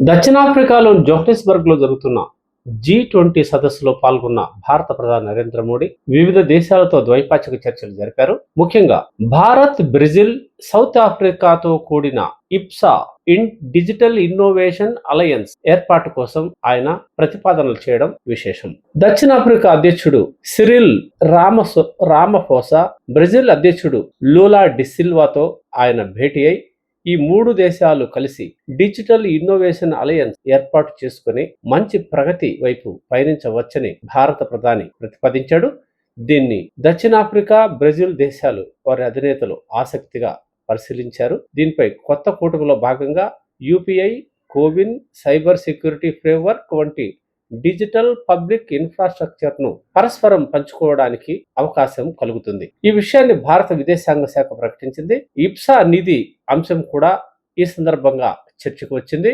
దక్షిణాఫ్రికాలోని జోహెన్స్బర్గ్లో జరుగుతున్న G twenty సదస్సులో పాల్గొన్న భారత ప్రధాని నరేంద్ర మోడీ వివిధ దేశాలతో ద్వైపాక్షిక చర్చలు జరిపారు. ముఖ్యంగా భారత్ బ్రెజిల్ సౌత్ ఆఫ్రికాతో కూడిన IBSA in digital innovation alliance ఏర్పాటు కోసం ఆయన ప్రతిపాదనలు చేయడం విశేషం. దక్షిణాఫ్రికా అధ్యక్షుడు సిరిల్ రామసో రామఫోసా బ్రెజిల్ అధ్యక్షుడు లూలా డిసిల్వాతో ఆయన భేటీ అయి ఈ మూడు దేశాలు కలిసి డిజిటల్ ఇన్నోవేషన్ అలయన్స్ ఏర్పాటు చేసుకుని మంచి ప్రగతి వైపు పయనించవచ్చని భారత ప్రధాని ప్రతిపాదించాడు. దీన్ని దక్షిణాఫ్రికా బ్రెజిల్ దేశాలు వారి అధినేతలు ఆసక్తిగా పరిశీలించారు. దీనిపై కొత్త కూటమిలో భాగంగా UPI CoWIN cyber security framework వంటి డిజిటల్ పబ్లిక్ ఇన్ఫ్రాస్ట్రక్చర్ను పరస్పరం పంచుకోవడానికి అవకాశం కలుగుతుంది. ఈ విషయాన్ని భారత విదేశాంగ శాఖ ప్రకటించింది. ఇప్సా నిధి అంశం కూడా ఈ సందర్భంగా చర్చకు వచ్చింది.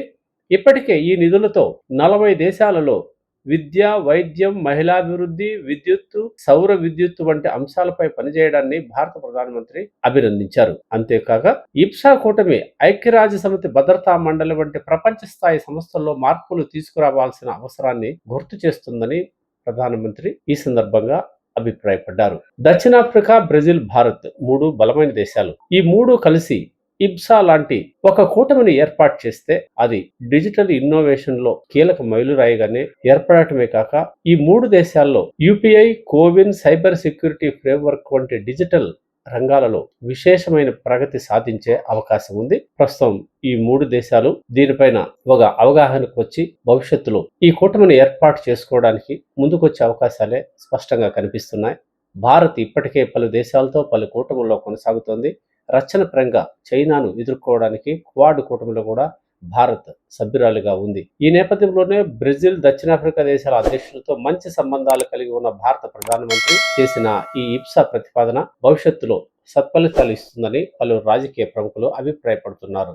ఇప్పటికే ఈ నిధులతో నలభై దేశాలలో విద్య వైద్యం మహిళాభివృద్ధి విద్యుత్తు సౌర విద్యుత్తు వంటి అంశాలపై పనిచేయడాన్ని భారత ప్రధానమంత్రి అభినందించారు. అంతేకాక ఇప్సా కూటమి ఐక్యరాజ్య సమితి భద్రతా మండలి వంటి ప్రపంచ స్థాయి సంస్థల్లో మార్పులు తీసుకురావాల్సిన అవసరాన్ని గుర్తు చేస్తుందని ప్రధానమంత్రి ఈ సందర్భంగా అభిప్రాయపడ్డారు. దక్షిణాఫ్రికా బ్రెజిల్ భారత్ మూడు బలమైన దేశాలు. ఈ మూడు కలిసి ఇబ్సా లాంటి ఒక కూటమిని ఏర్పాటు చేస్తే అది డిజిటల్ ఇన్నోవేషన్లో కీలక మైలురాయిగానే ఏర్పడటమే కాక ఈ మూడు దేశాల్లో UPI CoWIN cyber security framework వంటి డిజిటల్ రంగాలలో విశేషమైన ప్రగతి సాధించే అవకాశం ఉంది. ప్రస్తుతం ఈ మూడు దేశాలు దీనిపైన ఒక అవగాహనకు వచ్చి భవిష్యత్తులో ఈ కూటమిని ఏర్పాటు చేసుకోవడానికి ముందుకొచ్చే అవకాశాలే స్పష్టంగా కనిపిస్తున్నాయి. భారత్ ఇప్పటికే పలు దేశాలతో పలు కూటముల్లో కొనసాగుతోంది. రక్షణ పరంగా చైనాను ఎదుర్కోవడానికి క్వాడ్ కూటమిలో కూడా భారత్ సభ్యురాలుగా ఉంది. ఈ నేపథ్యంలోనే బ్రెజిల్ దక్షిణాఫ్రికా దేశాల అధ్యక్షులతో మంచి సంబంధాలు కలిగి ఉన్న భారత ప్రధానమంత్రి చేసిన ఈ ఇప్సా ప్రతిపాదన భవిష్యత్తులో సత్ఫలితాలు ఇస్తుందని పలు రాజకీయ ప్రముఖులు అభిప్రాయపడుతున్నారు.